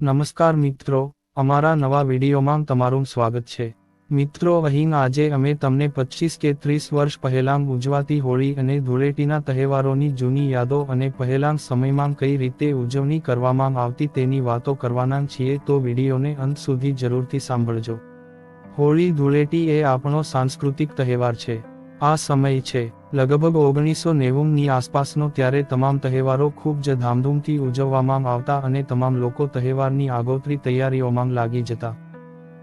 નમસ્કાર મિત્રો, અમારા નવા વિડીયોમાં તમારું સ્વાગત છે. મિત્રો, અહીં આજે અમે તમને પચીસ કે ત્રીસ વર્ષ પહેલાં ઉજવાતી હોળી અને ધૂળેટીના તહેવારોની જૂની યાદો અને પહેલાં સમયમાં કઈ રીતે ઉજવણી કરવામાં આવતી તેની વાતો કરવાના છીએ તો વિડીયોને અંત સુધી જરૂરથી સાંભળજો. હોળી ધૂળેટી એ આપણો સાંસ્કૃતિક તહેવાર છે. આ સમય છે. લગભગ ઓગણીસો નેવુંની આસપાસનો ત્યારે તમામ તહેવારો ખૂબ જ ધામધૂમથી ઉજવવામાં આવતા અને તમામ લોકો તહેવારની આગોતરી તૈયારીઓમાં લાગી જતા.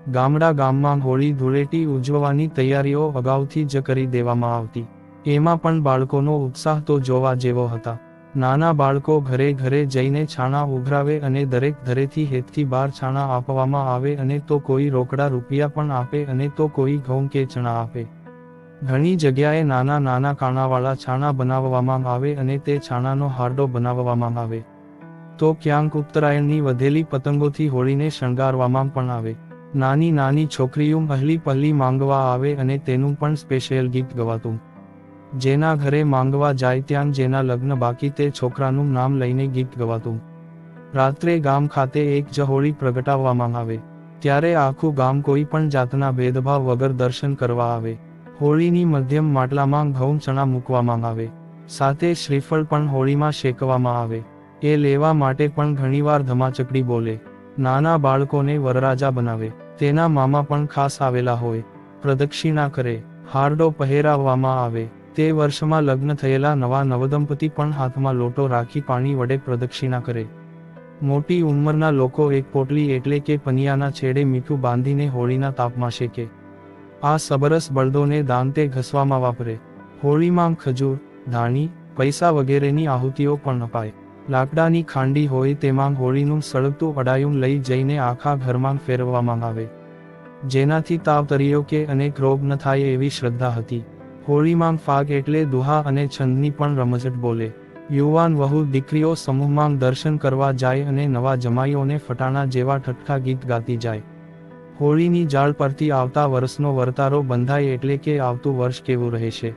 ગામડા ગામમાં હોળી ધૂળેટી ઉજવવાની તૈયારીઓ અગાઉથી જ કરી દેવામાં આવતી. એમાં પણ બાળકોનો ઉત્સાહ તો જોવા જેવો હતા. નાના બાળકો ઘરે ઘરે જઈને છાણા ઉઘરાવે અને દરેક ઘરેથી હેતથી બાર છાણા આપવામાં આવે અને તો કોઈ રોકડા રૂપિયા પણ આપે અને તો કોઈ ઘઉં કે ચણા આપે. ઘણી જગ્યાએ નાના નાના કાણાવાળા છાણા બનાવવામાં આવે અને તે છાણાનો હારડો બનાવવામાં આવે. તો ક્યાંક ઉત્તરાયણની વધેલી પતંગોથી હોળીને શણગારવામાં પણ આવે. નાની નાની છોકરીઓ પહેલી પહેલી માંગવા આવે અને તેનું પણ સ્પેશિયલ ગીત ગવાતું. જેના ઘરે માંગવા જાય ત્યાં જેના લગ્ન બાકી તે છોકરાનું નામ લઈને ગીત ગવાતું. રાત્રે ગામ ખાતે એક જ હોળી પ્રગટાવવામાં આવે. ત્યારે આખું ગામ કોઈ પણ જાતના ભેદભાવ વગર દર્શન કરવા આવે. હોળીની મધ્યમ માટલામાં ઘઉં ચણા મૂકવામાં આવે. સાથે શ્રીફળ પણ હોળીમાં શેકવામાં આવે. એ લેવા માટે પણ ઘણીવાર ધમાચકડી બોલે. નાના બાળકોને વરરાજા બનાવે. તેના મામા પણ ખાસ આવેલા હોય. પ્રદક્ષિણા કરે. હારડો પહેરાવવામાં આવે. તે વર્ષમાં લગ્ન થયેલા નવા નવદંપતિ પણ હાથમાં લોટો રાખી પાણી વડે પ્રદક્ષિણા કરે. મોટી ઉંમરના લોકો એક પોટલી એટલે કે પનિયાના છેડે મીઠું બાંધીને હોળીના તાપમાં શેકે. આ સબરસ બળદોને દાંતે ઘસવામાં વાપરે. હોળીમાં ખજૂર, ધાણી, પૈસા વગેરેની આહુતિઓ પણ અપાય. લાકડાની ખાંડી હોય તેમાં હોળીનું સળગતું અડાયું લઈ જઈને આખા ઘરમાં ફેરવવામાં આવે. જેનાથી તાવ તરીયો કે અનેક રોગ ન થાય એવી શ્રદ્ધા હતી. હોળીમાં ફાગ એટલે દુહા અને છંદની પણ રમઝટ બોલે. યુવાન વહુ દીકરીઓ સમૂહમાં દર્શન કરવા જાય અને નવા જમાઈઓને ફટાણા જેવા ઠઠ્ઠા ગીત ગાતી જાય. હોળીની જાળ પરથી આવતા વર્ષનો વર્તારો બંધાય એટલે કે આવતું વર્ષ કેવું રહેશે?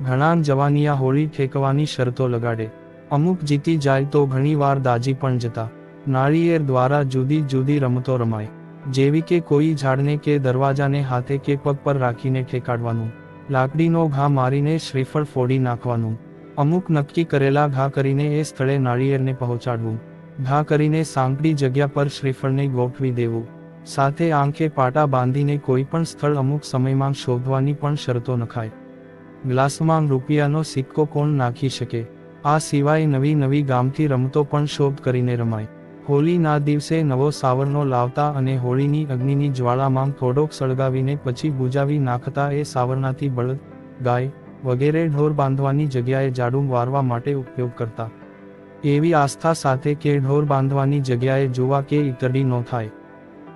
ઘણા જવાનિયા હોળી ઠેકવાની શરતો લગાડે. અમુક જીતી જાય તો ઘણીવાર દાજી પણ જતા. નાળિયેર દ્વારા જુદી જુદી રમતો રમાય. જેવી કે કોઈ ઝાડને કે દરવાજાને હાથે કે પગ પર રાખીને ઠેકાડવાનું. લાકડીનો ઘા મારીને શ્રીફળ ફોડી નાખવાનું. અમુક નક્કી કરેલા ઘા કરીને એ સ્થળે નાળિયેરને પહોંચાડવું. ઘા કરીને સાંકડી જગ્યા પર શ્રીફળને ગોઠવી દેવું. સાથે આંખે પાટા બાંધીને કોઈ પણ સ્થળ અમુક સમયમાં શોધવાની પણ શરતો નખાય. ગ્લાસમાં રૂપિયાનો સિક્કો કોણ નાખી શકે? આ સિવાય નવી નવી ગામથી રમતો પણ શોધ કરીને રમાય. હોળીના દિવસે નવો સાવરનો લાવતા અને હોળીની અગ્નિની જ્વાળામાં થોડોક સળગાવીને પછી બુજાવી નાખતા એ સાવરનાથી બળદ ગાય વગેરે ઢોર બાંધવાની જગ્યાએ જાડું વારવા માટે ઉપયોગ કરતા. એવી આસ્થા સાથે કે ઢોર બાંધવાની જગ્યાએ જોવા કે ઇતરડી ન થાય.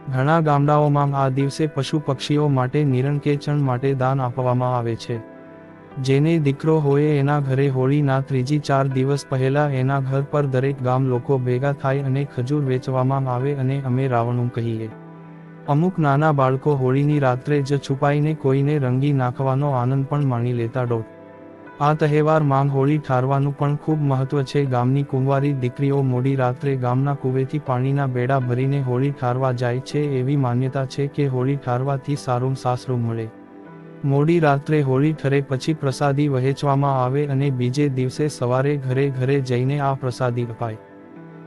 ઘણા ગામડાઓમાં આ દિવસે પશુ પક્ષીઓ માટે નિરણ કે ચણ માટે દાન આપવામાં આવે છે. જેને દીકરો હોય એના ઘરે હોળીના ત્રીજી ચાર દિવસ પહેલા એના ઘર પર દરેક ગામ લોકો ભેગા થાય અને ખજૂર વેચવામાં આવે અને અમે રાવણું કહીએ. અમુક નાના બાળકો હોળીની રાત્રે જ છુપાઈને કોઈને રંગી નાખવાનો આનંદ પણ માણી લેતા ડોટ આ તહેવાર માંગ હોળી ઠારવાનું પણ ખૂબ મહત્વ છે. ગામની કુંવારી દીકરીઓ મોડી રાત્રે ગામના કુવેથી પાણીના બેડા ભરીને હોળી ઠારવા જાય છે એવી માન્યતા છે કે હોળી ઠારવાથી સારું સાસરું મળે. મોડી રાત્રે હોળી ઠરે પછી પ્રસાદી વહેંચવામાં આવે અને બીજે દિવસે સવારે ઘરે ઘરે જઈને આ પ્રસાદી અપાય.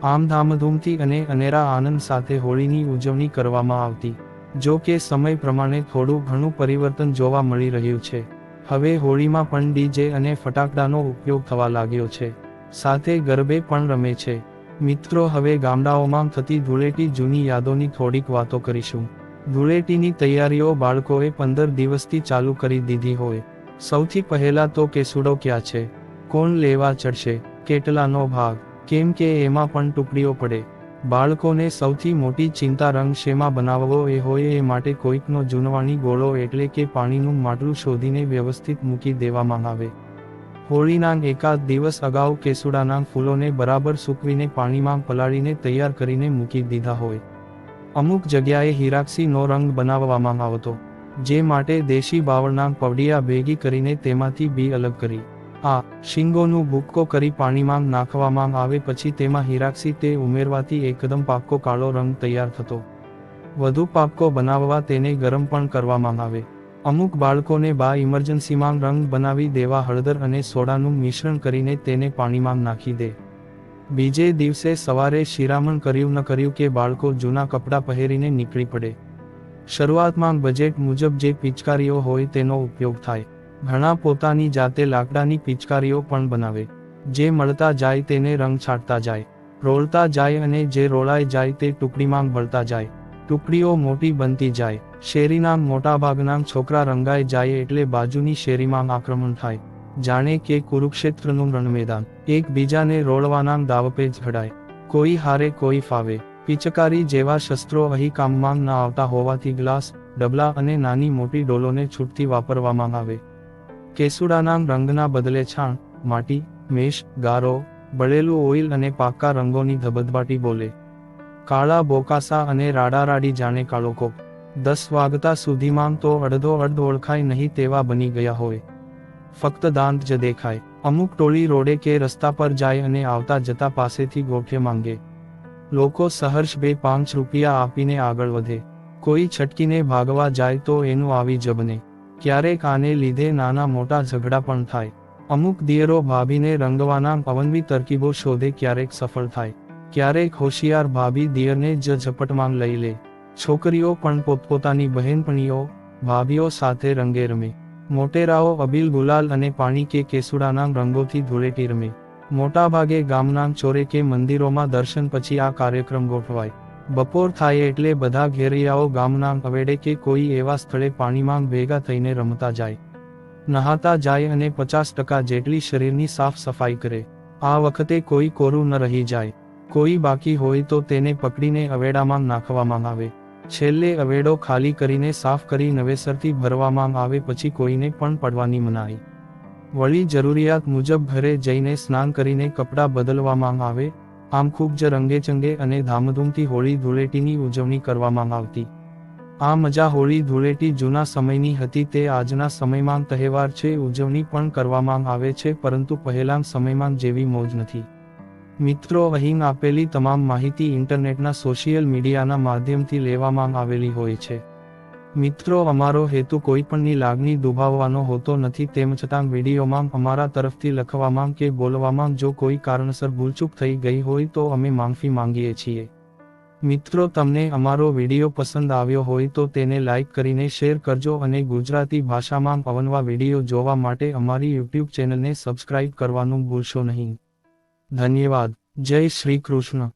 આમ ધામધૂમથી અને અનેરા આનંદ સાથે હોળીની ઉજવણી કરવામાં આવતી. જો કે સમય પ્રમાણે થોડું ઘણું પરિવર્તન જોવા મળી રહ્યું છે. હવે હોળીમાં પણ ડીજે અને ફટાકડાનો ઉપયોગ થવા લાગ્યો છે. સાથે ગરબે પણ રમે છે. મિત્રો, હવે ગામડાઓમાં થતી ધૂળેટી જૂની યાદોની થોડીક વાતો કરીશું. ધૂળેટીની તૈયારીઓ બાળકોએ પંદર દિવસથી ચાલુ કરી દીધી હોય. સૌથી પહેલા તો કેસુડો ક્યાં છે? કોણ લેવા ચડશે? કેટલાનો ભાગ? કેમ કે એમાં પણ ટુકડીઓ પડે. બાળકોને સૌથી મોટી ચિંતા રંગ શેમાં બનાવવો એ હોય એ માટે કોઈકનો જૂનવાણી ગોળો એટલે કે પાણીનું માટલું શોધીને વ્યવસ્થિત મૂકી દેવામાં આવે. હોળીના એકાદ દિવસ અગાઉ કેસુડાના ફૂલોને બરાબર સૂકવીને પાણીમાં પલાળીને તૈયાર કરીને મૂકી દીધા હોય. અમુક જગ્યાએ હિરાક્ષીનો રંગ બનાવવામાં આવતો, જે માટે દેશી બાવળના પવડિયા ભેગી કરીને તેમાંથી બી અલગ કરી. આ શીંગોનું ભૂક્કો કરી પાણીમાં નાખવામાં આવે પછી તેમાં હિરાક્ષી તે ઉમેરવાથી એકદમ પાક્કો કાળો રંગ તૈયાર થતો. વધુ પાક્કો બનાવવા તેને ગરમ પણ કરવામાં આવે. અમુક બાળકોને બા ઇમરજન્સીમાં રંગ બનાવી દેવા હળદર અને સોડાનું મિશ્રણ કરીને તેને પાણીમાં નાખી દે. બીજે દિવસે સવારે શિરામણ કર્યું ન કર્યું કે બાળકો જૂના કપડાં પહેરીને નીકળી પડે. શરૂઆતમાં બજેટ મુજબ જે પિચકારીઓ હોય તેનો ઉપયોગ થાય. ઘણા પોતાની જાતે લાકડાની પિચકારીઓ પણ બનાવે. જે મળતા જાય તેને રંગ છાંટતા જાય. રોળતા જાય અને જે રોળાઈ જાય તે ટુકડીમાં ભળતા જાય. ટુકડીઓ મોટી બનતી જાય. શેરીના મોટાભાગના છોકરા રંગાઈ જાય એટલે બાજુની શેરીમાં આક્રમણ થાય. જાણે કે કુરુક્ષેત્રનું રણમેદાન. એકબીજાને રોળવાના દાવપે ઝઘડાય કોઈ હારે કોઈ ફાવે. પિચકારી જેવા શસ્ત્રો અહીં કામમાં ન આવતા હોવાથી ગ્લાસ, ડબલા અને નાની મોટી ડોલોને છૂટથી વાપરવામાં આવે. કેસુડાના રંગના બદલે છાણ, માટી મેષ ગારો, બળેલું ઓઇલ અને પાકા રંગોની ધબધબાટી બોલે. કાળા બોકાસા અને રાડારાડી જાણે કાળો કોપ. દસ વાગતા સુધીમાં તો અડધો અડધ ઓળખાય નહીં તેવા બની ગયા હોય. ફક્ત દાંત જ દેખાય. અમુક ટોળી રોડે કે રસ્તા પર જાય અને આવતા જતા પાસેથી ગોઠે માંગે. લોકો સહર્ષ બે પાંચ રૂપિયા આપીને આગળ વધે. કોઈ છટકીને ભાગવા જાય તો એનું આવી જ બને ક્યારેક આને લીધે નાના મોટા ઝઘડા પણ થાય. અમુક દિયરો ભાભીને રંગવાના પવનવી તરકીબો શોધે ક્યારેક સફળ થાય. ક્યારેક હોશિયાર ભાભી દિયરને જ ઝપટમાં લઈ લે. છોકરીઓ પણ પોતપોતાની બહેનપણીઓ, ભાભીઓ સાથે રંગે રમે. મોટેરાઓ અબીલ ગુલાલ અને પાણી કે કેસુડાના રંગોથી ધૂળેટી રમે. મોટાભાગે ગામના ચોરે કે મંદિરોમાં દર્શન પછી આ કાર્યક્રમ ગોઠવાય. બપોર થાય એટલે બધા ઘેરિયાઓ ગામના અવેડે કે કોઈ એવા સ્થળે પાણીમાં ભેગા થઈને રમતા જાય. નહાતા જાય અને પચાસ ટકા જેટલી શરીરની સાફ સફાઈ કરે. આ વખતે કોઈ કોરું ન રહી જાય. કોઈ બાકી હોય તો તેને પકડીને અવેડામાં નાખવામાં આવે. છેલ્લે અવેડો ખાલી કરીને સાફ કરી નવેસરથી ભરવામાં આવે પછી કોઈને પણ પડવાની મનાઈ. વળી જરૂરિયાત મુજબ ઘરે જઈને સ્નાન કરીને કપડાં બદલવામાં આવે આમ ખૂબ જ રંગેચંગે અને ધામધૂમથી હોળી ધૂળેટીની ઉજવણી કરવામાં આવતી. આ મજા હોળી ધૂળેટી જૂના સમયની હતી તે આજના સમયમાં તહેવાર છે, ઉજવણી પણ કરવામાં આવે છે, પરંતુ પહેલાં સમયમાં જેવી મોજ નથી. મિત્રો, અહીં આપેલી તમામ માહિતી ઇન્ટરનેટના સોશિયલ મીડિયાના માધ્યમથી લેવામાં આવેલી હોય છે. મિત્રો, અમારો હેતુ કોઈપણની લાગણી દુભાવવાનો હોતો નથી. તેમ છતાં વિડીયોમાં અમારા તરફથી લખવામાં કે બોલવામાં જો કોઈ કારણસર ભૂલચૂક થઈ ગઈ હોય તો અમે માફી માંગીએ છીએ. મિત્રો, તમને અમારો વીડિયો પસંદ આવ્યો હોય તો તેને લાઇક કરીને શેર કરજો અને ગુજરાતી ભાષામાં અવનવા વીડિયો જોવા માટે અમારી યુટ્યુબ ચેનલને સબસ્ક્રાઇબ કરવાનું ભૂલશો નહીં. ધન્યવાદ. જય શ્રી કૃષ્ણ.